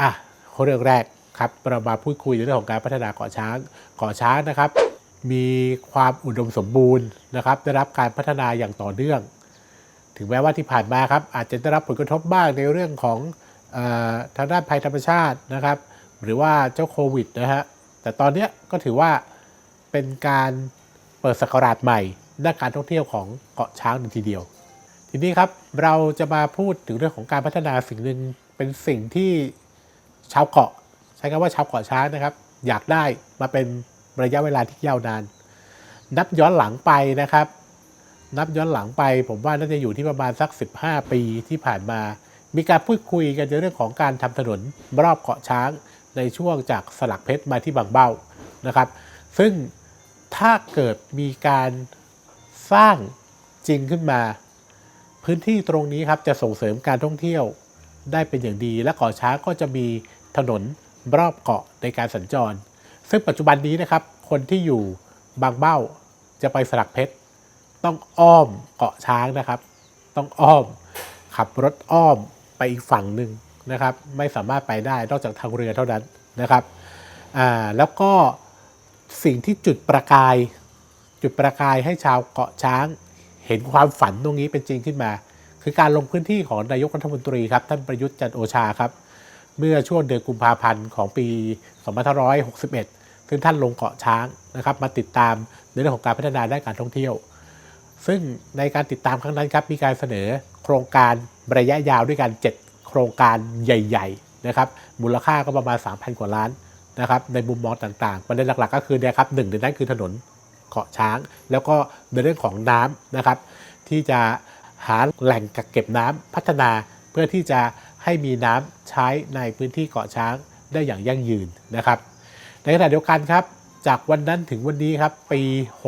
อะเรื่องแรกครับเรามาพูดคุยในเรื่องของการพัฒนาเกาะช้างเกาะช้างนะครับ มีความอุดมสมบูรณ์นะครับ ได้รับการพัฒนาอย่างต่อเนื่อง ถึงแม้ว่าที่ผ่านมาครับอาจจะได้รับผลกระทบบ้างในเรื่องของออทางด้านภัยธรรมชาตินะครับ หรือว่าเจ้าโควิดนะฮะแต่ตอนนี้ก็ถือว่าเป็นการเปิดสกราชใหม่ด้านการท่องเที่ยวของเกาะช้างเลยทีเดียว ทีนี้ครับเราจะมาพูดถึงเรื่องของการพัฒนาสิ่งหนึ่งเป็นสิ่งที่ ชาวเกาะ ใช้คำว่าชาวเกาะช้างนะครับ อยากได้มาเป็นระยะเวลาที่ยาวนาน นับย้อนหลังไปนะครับ นับย้อนหลังไป ผมว่าน่าจะอยู่ที่ประมาณสัก 15 ปีที่ผ่านมา มีการพูดคุยกันในเรื่องของการทำถนนรอบเกาะช้างในช่วงจากสลักเพชรมาที่บางเบ้านะครับ ซึ่งถ้าเกิดมีการสร้างจริงขึ้นมา พื้นที่ตรงนี้ครับจะส่งเสริมการท่องเที่ยว ได้เป็นอย่างดี และเกาะช้างก็จะมีถนนรอบเกาะในการสัญจร ซึ่งปัจจุบันนี้นะครับ คนที่อยู่บางเบ้าจะไปสลักเพชร ต้องอ้อมเกาะช้างนะครับ ต้องอ้อมขับรถอ้อมไปอีกฝั่งหนึ่งนะครับ ไม่สามารถไปได้นอกจากทางเรือเท่านั้นนะครับอ่าแล้วก็สิ่งที่จุดประกาย จุดประกายให้ชาวเกาะช้าง เห็นความฝันตรงนี้เป็นจริงขึ้นมา คือการลงพื้นที่ของนายกรัฐมนตรีครับท่านประยุทธ์จันโอชาครับ เมื่อช่วงเดือนกุมภาพันธ์ของปี 2561 ซึ่งท่านลงเกาะช้างนะครับมาติดตามในเรื่องของการพัฒนาด้านการท่องเที่ยว ซึ่งในการติดตามครั้งนั้นครับมีการเสนอโครงการระยะยาวด้วยกัน 7 โครงการใหญ่ ๆนะครับ มูลค่าก็ประมาณ 3,000 กว่าล้านนะครับในมุมมองต่างๆ ประเด็นหลักๆ ก็คือเนี่ยครับหนึ่งในนั้นคือถนนเกาะช้าง แล้วก็ในเรื่องของน้ำนะครับที่จะ หาแหล่งกักเก็บน้ำพัฒนาเพื่อที่จะให้มีน้ำใช้ในพื้นที่เกาะช้างได้อย่างยั่งยืนนะครับ ในขณะเดียวกันครับ จากวันนั้นถึงวันนี้ครับปี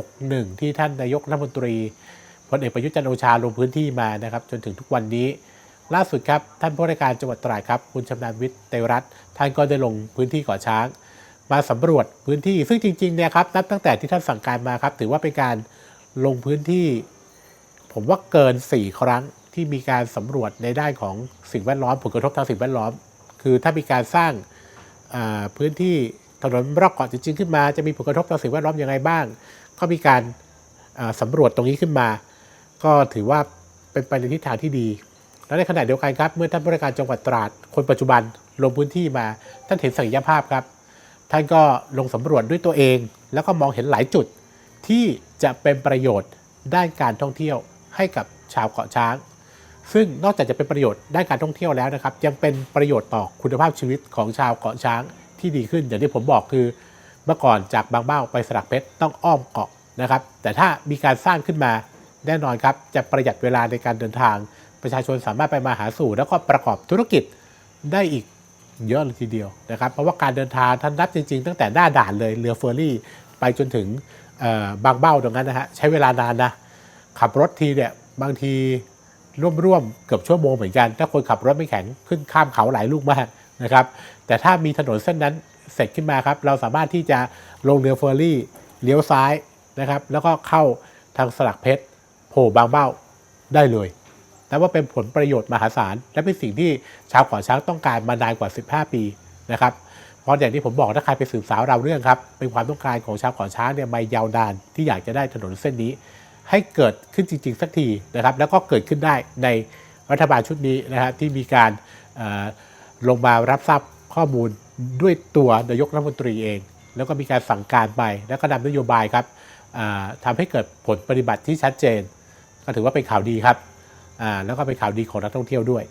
61 ที่ท่านนายกรัฐมนตรีพลเอกประยุทธ์จันโอชาลงพื้นที่มานะครับ จนถึงทุกวันนี้ล่าสุดครับ ท่านผู้ว่าราชการจังหวัดตราดครับ คุณชำนาญวิทย์เตรัตน์ท่านก็ได้ลงพื้นที่เกาะช้าง มาสำรวจพื้นที่ซึ่งจริงๆเนี่ยครับนับตั้งแต่ที่ท่านสั่งการมาครับ ถือว่าเป็นการลงพื้นที่ ผมว่าเกิน 4 ครั้งที่มีการสำรวจในด้านของสิ่งแวดล้อม ผลกระทบทางสิ่งแวดล้อม คือถ้ามีการสร้างพื้นที่ถนนรอบเกาะจริงๆขึ้นมา จะมีผลกระทบต่อสิ่งแวดล้อมยังไงบ้าง ก็มีการอ่าสำรวจตรงนี้ขึ้นมา ก็ถือว่าเป็นไปในทิศทางที่ดี และในขณะเดียวกันครับ เมื่อท่านผู้ราชการจังหวัดตราด คนปัจจุบันลงพื้นที่มา ท่านเห็นศักยภาพครับ ท่านก็ลงสำรวจด้วยตัวเอง แล้วก็มองเห็นหลายจุดที่จะเป็นประโยชน์ด้านการท่องเที่ยว ให้กับชาวเกาะช้าง ซึ่งนอกจากจะเป็นประโยชน์ด้านการท่องเที่ยวแล้วนะครับ ยังเป็นประโยชน์ต่อคุณภาพชีวิตของชาวเกาะช้างที่ดีขึ้น อย่างที่ผมบอกคือ เมื่อก่อนจากบางเบ้าไปสลักเพชรต้องอ้อมเกาะนะครับ แต่ถ้ามีการสร้างขึ้นมาแน่นอนครับจะประหยัดเวลาในการเดินทาง ประชาชนสามารถไปมาหาสู่ แล้วก็ประกอบธุรกิจได้อีกเยอะเลยทีเดียวนะครับ เพราะว่าการเดินทางท่านนับจริงๆ ตั้งแต่หน้าด่านเลยเรือเฟอร์รี่ ไปจนถึงบางเบ้าตรงนั้นนะฮะใช้เวลานานนะ ขับรถทีเนี่ยบางทีร่วมๆเกือบชั่วโมงเหมือนกัน ถ้าคนขับรถไม่แข็งขึ้นข้ามเขาหลายลูกมากนะครับ แต่ถ้ามีถนนเส้นนั้นเสร็จขึ้นมาครับ เราสามารถที่จะลงเรือเฟอร์รี่เลี้ยวซ้ายนะครับ แล้วก็เข้าทางสลักเพชรโผล่บางเบ้าได้เลยนับว่าเป็นผลประโยชน์มหาศาล และเป็นสิ่งที่ชาวเกาะช้างต้องการมานานกว่า 15 ปีนะครับเพราะอย่างที่ผมบอกถ้าใครไปสืบสาวเราเรื่องครับเป็นความต้องการของชาวเกาะช้างเนี่ยมายาวนานที่อยากจะได้ถนนเส้นนี้ ให้เกิดขึ้นจริง ๆ สักทีนะครับ แล้วก็เกิดขึ้นได้ในรัฐบาลชุดนี้นะครับที่มีการลงมารับทราบข้อมูลด้วยตัวนายกรัฐมนตรีเอง แล้วก็มีการสั่งการไป แล้วก็นำนโยบายครับทำให้เกิดผลปฏิบัติที่ชัดเจน ก็ถือว่าเป็นข่าวดีครับแล้วก็เป็นข่าวดีของนักท่องเที่ยวด้วย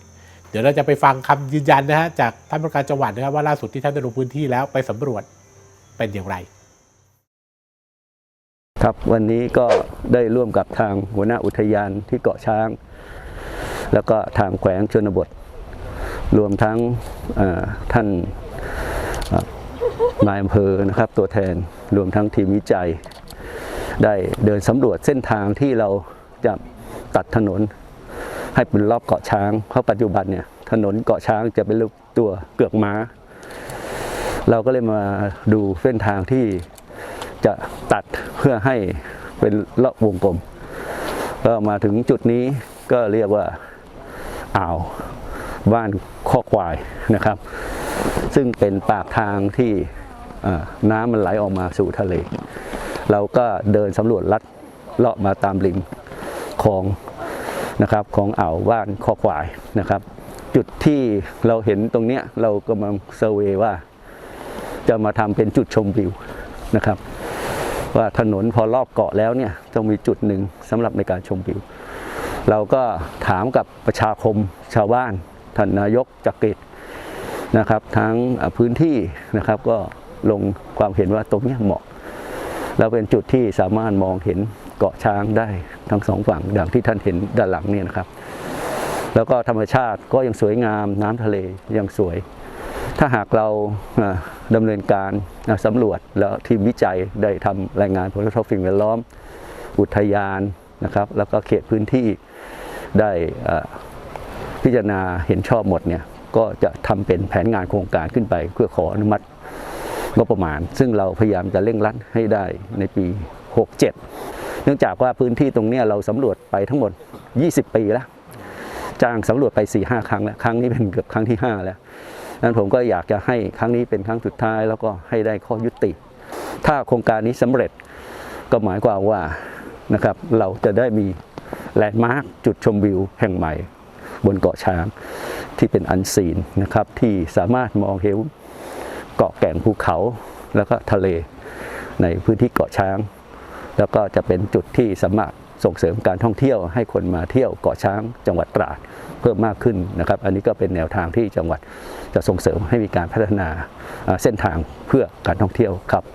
เดี๋ยวเราจะไปฟังคำยืนยันนะฮะจากท่านผู้การจังหวัดนะครับว่าล่าสุดที่ท่านได้ลงพื้นที่แล้วไปสำรวจเป็นอย่างไร ครับวันนี้ก็ได้ร่วมกับทางหัวหน้าอุทยานที่เกาะช้าง แล้วก็ทางแขวงชนบท รวมทั้งท่านนายอำเภอนะครับตัวแทนรวมทั้งทีมวิจัย ได้เดินสำรวจเส้นทางที่เราจะตัดถนน ให้เป็นรอบเกาะช้างเพราะปัจจุบันเนี่ยถนนเกาะช้างจะเป็นรูปตัวเกือกม้า เราก็เลยมาดูเส้นทางที่ จะตัดเพื่อให้เป็นรอบวงกลมก็มาถึงจุดนี้ก็เรียกว่าอ่าวบ้านข้อควายนะครับ ซึ่งเป็นปากทางที่น้ำมันไหลออกมาสู่ทะเล เราก็เดินสำรวจลัดเลาะมาตามริมคลองนะครับของอ่าวว่านคอควายนะครับ จุดที่เราเห็นตรงเนี้ยเรากำลังเซอร์เวว่า จะมาทำเป็นจุดชมวิวนะครับ ว่าถนนพอรอบเกาะแล้วเนี่ยต้องมีจุดหนึ่งสำหรับในการชมวิว เราก็ถามกับประชาคมชาวบ้านท่านนายกจักริดนะครับ ทั้งพื้นที่นะครับก็ลงความเห็นว่าตรงนี้เหมาะแล้วเป็นจุดที่สามารถมองเห็นเกาะช้างได้ทั้งสองฝั่งอย่างที่ท่านเห็นด้านหลังเนี่ยนะครับ แล้วก็ธรรมชาติก็ยังสวยงามน้ำทะเลยังสวย ถ้าหากเราอ่าดำเนินการอ่าสำรวจแล้วทีมวิจัยได้ทำรายงานผลกระทบสิ่งแวดล้อม อุทยานนะครับแล้วก็เขตพื้นที่ได้พิจารณาเห็นชอบหมดเนี่ยก็จะทำเป็นแผนงานโครงการขึ้นไป เพื่อขออนุมัติงบประมาณ ซึ่งเราพยายามจะเร่งรัดให้ได้ในปี 67 เนื่องจากว่าพื้นที่ตรงนี้เราสำรวจไปทั้งหมด 20 ปีแล้ว จ้างสำรวจไป4ี่ห้าครั้งแล้ว ครั้งนี้เป็นเกือบครั้งที่ 5 แล้ว นั้นผมก็อยากจะให้ครั้งนี้เป็นครั้งสุดท้าย แล้วก็ให้ได้ข้อยุติ ถ้าโครงการนี้สำเร็จก็หมายความว่านะครับเราจะได้มีแลนด์มาร์คจุดชมวิวแห่งใหม่ บนเกาะช้างที่เป็นอันซีนนะครับที่สามารถมองเห็นเกาะแก่งภูเขาแล้วก็ทะเลในพื้นที่เกาะช้าง แล้วก็จะเป็นจุดที่สามารถ ส่งเสริมการท่องเที่ยวให้คนมาเที่ยวเกาะช้างจังหวัดตราดเพิ่มมากขึ้นนะครับ อันนี้ก็เป็นแนวทางที่จังหวัดจะส่งเสริมให้มีการพัฒนาเส้นทางเพื่อการท่องเที่ยวครับ